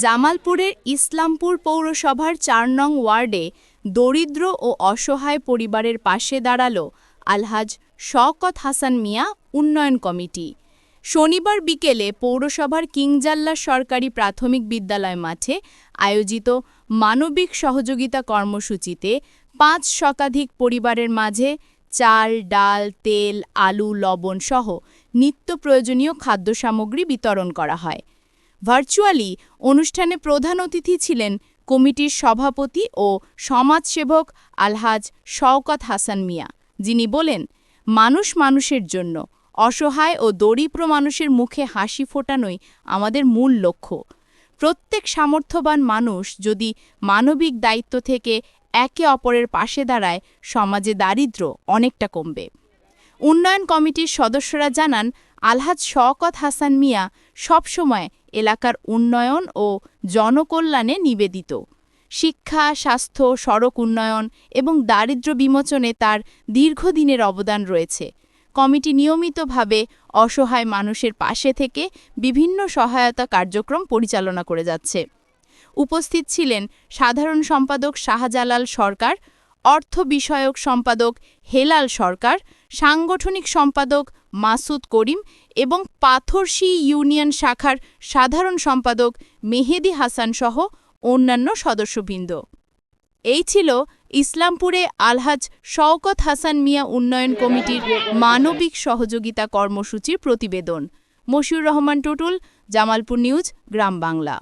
জামালপুরের ইসলামপুর পৌরসভার চার নং ওয়ার্ডে দরিদ্র ও অসহায় পরিবারের পাশে দাঁড়াল আলহাজ শওকত হাসান মিয়া উন্নয়ন কমিটি। শনিবার বিকেলে পৌরসভার কিংজাল্লা সরকারি প্রাথমিক বিদ্যালয় মাঠে আয়োজিত মানবিক সহযোগিতা কর্মসূচিতে পাঁচ শতাধিক পরিবারের মাঝে চাল, ডাল, তেল, আলু, লবণ সহ নিত্য প্রয়োজনীয় খাদ্য সামগ্রী বিতরণ করা হয়। ভার্চুয়ালি অনুষ্ঠানে প্রধান অতিথি ছিলেন কমিটির সভাপতি ও সমাজসেবক আলহাজ শওকত হাসান মিয়া। যিনি বলেন, মানুষ মানুষের জন্য, অসহায় ও দরিদ্র মানুষের মুখে হাসি ফোটানোই আমাদের মূল লক্ষ্য। প্রত্যেক সামর্থ্যবান মানুষ যদি মানবিক দায়িত্ব থেকে একে অপরের পাশে দাঁড়ায়, সমাজে দারিদ্র অনেকটা কমবে। উন্নয়ন কমিটির সদস্যরা জানান, আলহাজ শওকত হাসান মিয়া সবসময় এলাকার উন্নয়ন ও জনকল্যাণে নিবেদিত। শিক্ষা, স্বাস্থ্য, সড়ক উন্নয়ন এবং দারিদ্র্য বিমোচনে তার দীর্ঘদিনের অবদান রয়েছে। কমিটি নিয়মিতভাবে অসহায় মানুষের পাশে থেকে বিভিন্ন সহায়তা কার্যক্রম পরিচালনা করে যাচ্ছে। উপস্থিত ছিলেন সাধারণ সম্পাদক শাহজালাল সরকার, অর্থ বিষয়ক সম্পাদক হেলাল সরকার সাংগঠনিক সম্পাদক মাসুদ করিম এবং পাথরশি ইউনিয়ন শাখার সাধারণ সম্পাদক মেহেদি হাসান সহ অন্যান্য সদস্যবৃন্দ। এই ছিল ইসলামপুরে আলহাজ শওকত হাসান মিয়া উন্নয়ন কমিটির মানবিক সহযোগিতা কর্মসূচির প্রতিবেদন। মশিউর রহমান টুটুল, জামালপুর নিউজ, গ্রাম বাংলা।